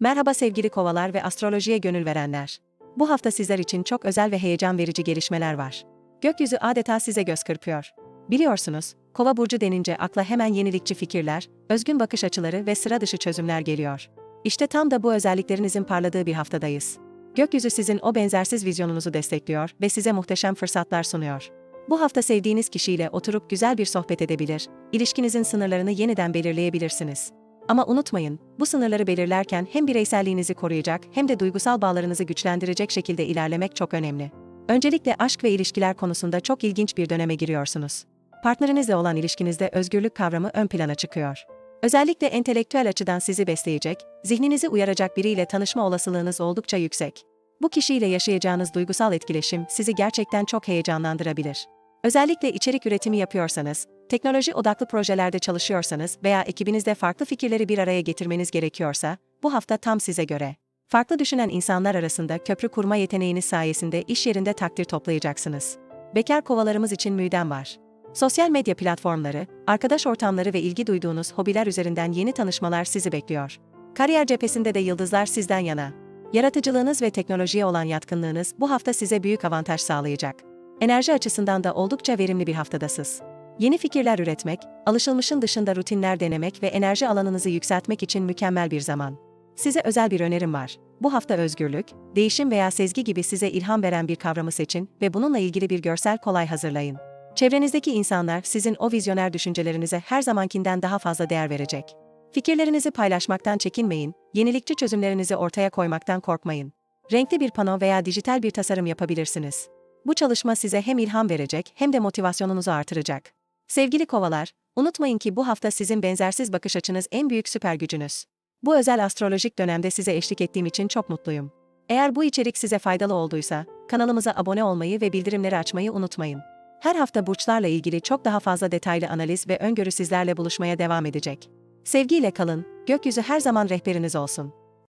Merhaba sevgili kovalar ve astrolojiye gönül verenler. Bu hafta sizler için çok özel ve heyecan verici gelişmeler var. Gökyüzü adeta size göz kırpıyor. Biliyorsunuz, kova burcu denince akla hemen yenilikçi fikirler, özgün bakış açıları ve sıra dışı çözümler geliyor. İşte tam da bu özelliklerinizin parladığı bir haftadayız. Gökyüzü sizin o benzersiz vizyonunuzu destekliyor ve size muhteşem fırsatlar sunuyor. Bu hafta sevdiğiniz kişiyle oturup güzel bir sohbet edebilir, ilişkinizin sınırlarını yeniden belirleyebilirsiniz. Ama unutmayın, bu sınırları belirlerken hem bireyselliğinizi koruyacak hem de duygusal bağlarınızı güçlendirecek şekilde ilerlemek çok önemli. Öncelikle aşk ve ilişkiler konusunda çok ilginç bir döneme giriyorsunuz. Partnerinizle olan ilişkinizde özgürlük kavramı ön plana çıkıyor. Özellikle entelektüel açıdan sizi besleyecek, zihninizi uyaracak biriyle tanışma olasılığınız oldukça yüksek. Bu kişiyle yaşayacağınız duygusal etkileşim sizi gerçekten çok heyecanlandırabilir. Özellikle içerik üretimi yapıyorsanız, teknoloji odaklı projelerde çalışıyorsanız veya ekibinizde farklı fikirleri bir araya getirmeniz gerekiyorsa, bu hafta tam size göre. Farklı düşünen insanlar arasında köprü kurma yeteneğiniz sayesinde iş yerinde takdir toplayacaksınız. Bekar kovalarımız için müjdem var. Sosyal medya platformları, arkadaş ortamları ve ilgi duyduğunuz hobiler üzerinden yeni tanışmalar sizi bekliyor. Kariyer cephesinde de yıldızlar sizden yana. Yaratıcılığınız ve teknolojiye olan yatkınlığınız bu hafta size büyük avantaj sağlayacak. Enerji açısından da oldukça verimli bir haftadasınız. Yeni fikirler üretmek, alışılmışın dışında rutinler denemek ve enerji alanınızı yükseltmek için mükemmel bir zaman. Size özel bir önerim var. Bu hafta özgürlük, değişim veya sezgi gibi size ilham veren bir kavramı seçin ve bununla ilgili bir görsel kolay hazırlayın. Çevrenizdeki insanlar sizin o vizyoner düşüncelerinize her zamankinden daha fazla değer verecek. Fikirlerinizi paylaşmaktan çekinmeyin, yenilikçi çözümlerinizi ortaya koymaktan korkmayın. Renkli bir pano veya dijital bir tasarım yapabilirsiniz. Bu çalışma size hem ilham verecek hem de motivasyonunuzu artıracak. Sevgili kovalar, unutmayın ki bu hafta sizin benzersiz bakış açınız en büyük süper gücünüz. Bu özel astrolojik dönemde size eşlik ettiğim için çok mutluyum. Eğer bu içerik size faydalı olduysa, kanalımıza abone olmayı ve bildirimleri açmayı unutmayın. Her hafta burçlarla ilgili çok daha fazla detaylı analiz ve öngörü sizlerle buluşmaya devam edecek. Sevgiyle kalın, gökyüzü her zaman rehberiniz olsun.